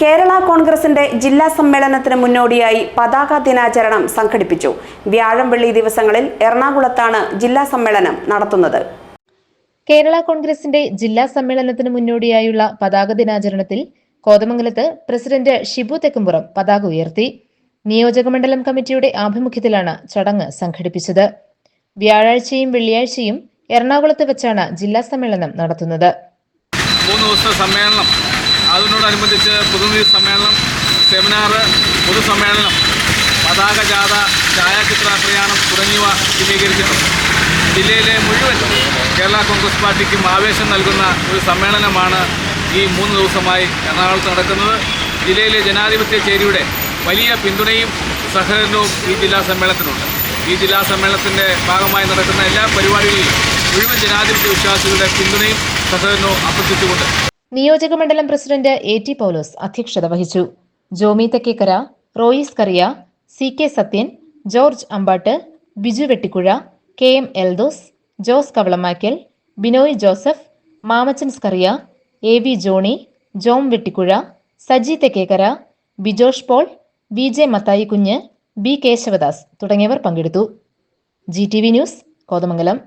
കേരള കോൺഗ്രസിന്റെ ജില്ലാ സമ്മേളനത്തിന് മുന്നോടിയായി പതാക ദിനാചരണം സംഘടിപ്പിച്ചു. വ്യാഴം വെള്ളി ദിവസങ്ങളിൽ എറണാകുളത്താണ് ജില്ലാ സമ്മേളനം നടത്തുന്നത്. കേരള കോൺഗ്രസിന്റെ ജില്ലാ സമ്മേളനത്തിന് മുന്നോടിയായുള്ള പതാക ദിനാചരണത്തിൽ കോതമംഗലത്ത് പ്രസിഡന്റ് ഷിബു തെക്കുംപുറം പതാക ഉയർത്തി. നിയോജകമണ്ഡലം കമ്മിറ്റിയുടെ ആഭിമുഖ്യത്തിലാണ് ചടങ്ങ് സംഘടിപ്പിച്ചത്. വ്യാഴാഴ്ചയും വെള്ളിയാഴ്ചയും എറണാകുളത്ത് വെച്ചാണ് ജില്ലാ സമ്മേളനം നടത്തുന്നത്. മൂന്ന് ദിവസത്തെ സമ്മേളനം. അതിനോടനുബന്ധിച്ച് പ്രതിനിധി സമ്മേളനം സെമിനാർ പൊതുസമ്മേളനം പതാക ജാഥ ഛായാചിത്ര പ്രയാണം തുടങ്ങിയവ ക്രമീകരിച്ചിട്ടുണ്ട് ജില്ലയിലെ മുഴുവൻ കേരള കോൺഗ്രസ് പാർട്ടിക്കും ആവേശം നൽകുന്ന ഒരു സമ്മേളനമാണ് ഈ മൂന്ന് ദിവസമായി എറണാകുളത്ത് നടക്കുന്നത്. ജില്ലയിലെ ജനാധിപത്യ ചേരിയുടെ വലിയ പിന്തുണയും സഹകരണവും ഈ ജില്ലാ സമ്മേളനത്തിനുണ്ട്. ഈ ജില്ലാ സമ്മേളനത്തിന്റെ ഭാഗമായി നടക്കുന്ന എല്ലാ പരിപാടികളിലും മുഴുവൻ ജനാധിപത്യ വിശ്വാസികളുടെ പിന്തുണയും സഹകരണവും അഭ്യർത്ഥിച്ചുകൊണ്ട് നിയോജകമണ്ഡലം പ്രസിഡന്റ് എ ടി പൗലോസ് അധ്യക്ഷത വഹിച്ചു. Jomy Thekkekara Royce Kariya C K Sathyan George Ambattu Biju Vettikuzha K M Eldhose Jose Kavalamakkal Binoy Joseph Mamachan Skaria A V Johnny Jom Vettikuzha Saji Thekkekara Bijosh Paul V J Mathai Kunju B Keshavadas തുടങ്ങിയവർ പങ്കെടുത്തു. G T V news Kothamangalam.